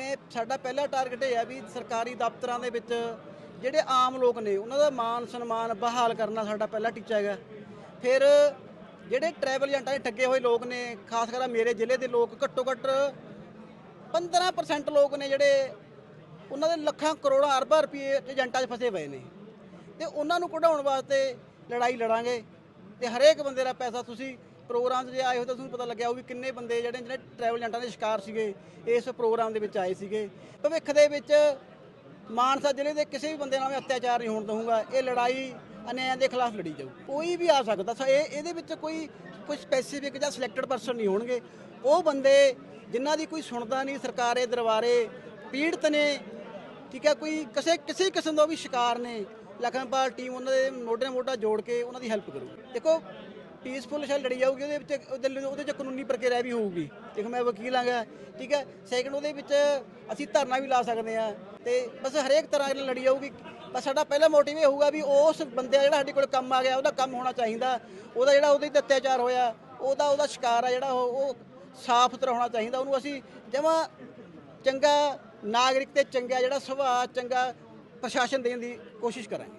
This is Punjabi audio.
ਮੈਂ ਸਾਡਾ ਪਹਿਲਾ ਟਾਰਗੇਟ ਇਹ ਹੈ ਵੀ ਸਰਕਾਰੀ ਦਫ਼ਤਰਾਂ ਦੇ ਵਿੱਚ ਜਿਹੜੇ ਆਮ ਲੋਕ ਨੇ, ਉਹਨਾਂ ਦਾ ਮਾਨ ਸਨਮਾਨ ਬਹਾਲ ਕਰਨਾ ਸਾਡਾ ਪਹਿਲਾ ਟੀਚਾ ਹੈਗਾ। ਫਿਰ ਜਿਹੜੇ ਟਰੈਵਲ ਏਜੰਟਾਂ ਦੇ ਠੱਗੇ ਹੋਏ ਲੋਕ ਨੇ, ਖਾਸ ਕਰ ਮੇਰੇ ਜ਼ਿਲ੍ਹੇ ਦੇ ਲੋਕ, ਘੱਟੋ ਘੱਟ 15% ਲੋਕ ਨੇ ਜਿਹੜੇ ਉਹਨਾਂ ਦੇ ਲੱਖਾਂ ਕਰੋੜਾਂ ਅਰਬਾਂ ਰੁਪਏ ਏਜੰਟਾਂ 'ਚ ਫਸੇ ਪਏ ਨੇ। ਤੇ ਉਹਨਾਂ ਨੂੰ ਕਢਾਉਣ ਵਾਸਤੇ ਲੜਾਈ ਲੜਾਂਗੇ ਤੇ ਹਰੇਕ ਬੰਦੇ ਦਾ ਪੈਸਾ ਤੁਸੀਂ ਪ੍ਰੋਗਰਾਮ 'ਚ ਜੇ ਆਏ ਹੋ ਤਾਂ ਤੁਹਾਨੂੰ ਪਤਾ ਲੱਗਿਆ ਉਹ ਵੀ ਕਿੰਨੇ ਬੰਦੇ ਜਿਹੜੇ ਜਿਹੜੇ ਟਰੈਵਲ ਏਜੰਟਾਂ ਦੇ ਸ਼ਿਕਾਰ ਸੀਗੇ, ਇਸ ਪ੍ਰੋਗਰਾਮ ਦੇ ਵਿੱਚ ਆਏ ਸੀਗੇ। ਭਵਿੱਖ ਦੇ ਵਿੱਚ ਮਾਨਸਾ ਜ਼ਿਲ੍ਹੇ ਦੇ ਕਿਸੇ ਵੀ ਬੰਦੇ ਨਾਲ ਮੈਂ ਅਤਿਆਚਾਰ ਨਹੀਂ ਹੋਣ ਦਊਂਗਾ। ਇਹ ਲੜਾਈ ਅਨਿਆਂ ਦੇ ਖਿਲਾਫ ਲੜੀ ਜਾਊ। ਕੋਈ ਵੀ ਆ ਸਕਦਾ। ਸੋ ਇਹ, ਇਹਦੇ ਵਿੱਚ ਕੋਈ ਕੋਈ ਸਪੈਸੀਫਿਕ ਜਾਂ ਸਿਲੈਕਟਡ ਪਰਸਨ ਨਹੀਂ ਹੋਣਗੇ। ਉਹ ਬੰਦੇ ਜਿਨ੍ਹਾਂ ਦੀ ਕੋਈ ਸੁਣਦਾ ਨਹੀਂ, ਸਰਕਾਰੇ, ਦਰਬਾਰੇ ਪੀੜਤ ਨੇ, ਠੀਕ ਹੈ, ਕੋਈ ਕਿਸੇ ਕਿਸੇ ਕਿਸਮ ਦਾ ਵੀ ਸ਼ਿਕਾਰ ਨੇ, ਲਖਨਪਾਲ ਟੀਮ ਉਹਨਾਂ ਦੇ ਮੋਢੇ ਨਾਲ ਮੋਢਾ ਜੋੜ ਕੇ ਉਹਨਾਂ ਦੀ ਹੈਲਪ ਕਰੂ ਦੇਖੋ ਪੀਸਫੁਲ ਸ਼ਾਇਦ ਲੜੀ ਜਾਊਗੀ, ਉਹਦੇ ਵਿੱਚ ਉਹਦੇ ਉਹਦੇ ਚ ਕਾਨੂੰਨੀ ਪ੍ਰਕਿਰਿਆ ਵੀ ਹੋਊਗੀ। ਦੇਖੋ, ਮੈਂ ਵਕੀਲ ਆਂਗਾ ਠੀਕ ਹੈ? ਸੈਕਿੰਡ ਉਹਦੇ ਵਿੱਚ ਅਸੀਂ ਧਰਨਾ ਵੀ ਲਾ ਸਕਦੇ ਆ। ਤੇ ਬਸ ਹਰੇਕ ਤਰ੍ਹਾਂ ਨਾਲ ਲੜੀ ਜਾਊਗੀ। ਬਸ ਸਾਡਾ ਪਹਿਲਾ ਮੋਟਿਵ ਇਹ ਹੋਊਗਾ ਵੀ ਉਸ ਬੰਦੇ ਦਾ ਜਿਹੜਾ ਸਾਡੇ ਕੋਲ ਕੰਮ ਆ ਗਿਆ, ਉਹਦਾ ਕੰਮ ਹੋਣਾ ਚਾਹੀਦਾ। ਉਹਦਾ ਜਿਹੜਾ ਉਹਦੇ ਤੇ ਅਤਿਆਚਾਰ ਹੋਇਆ, ਉਹਦਾ ਉਹਦਾ ਸ਼ਿਕਾਰ ਆ ਜਿਹੜਾ ਉਹ ਉਹ ਸਾਫ਼ ਸੁਥਰਾ ਹੋਣਾ ਚਾਹੀਦਾ। ਉਹਨੂੰ ਅਸੀਂ ਜਮਾਂ ਚੰਗਾ ਨਾਗਰਿਕ ਤੇ ਚੰਗਾ ਜਿਹੜਾ ਸੁਭਾਅ, ਚੰਗਾ ਪ੍ਰਸ਼ਾਸਨ ਦੇਣ ਦੀ ਕੋਸ਼ਿਸ਼ ਕਰਾਂਗੇ।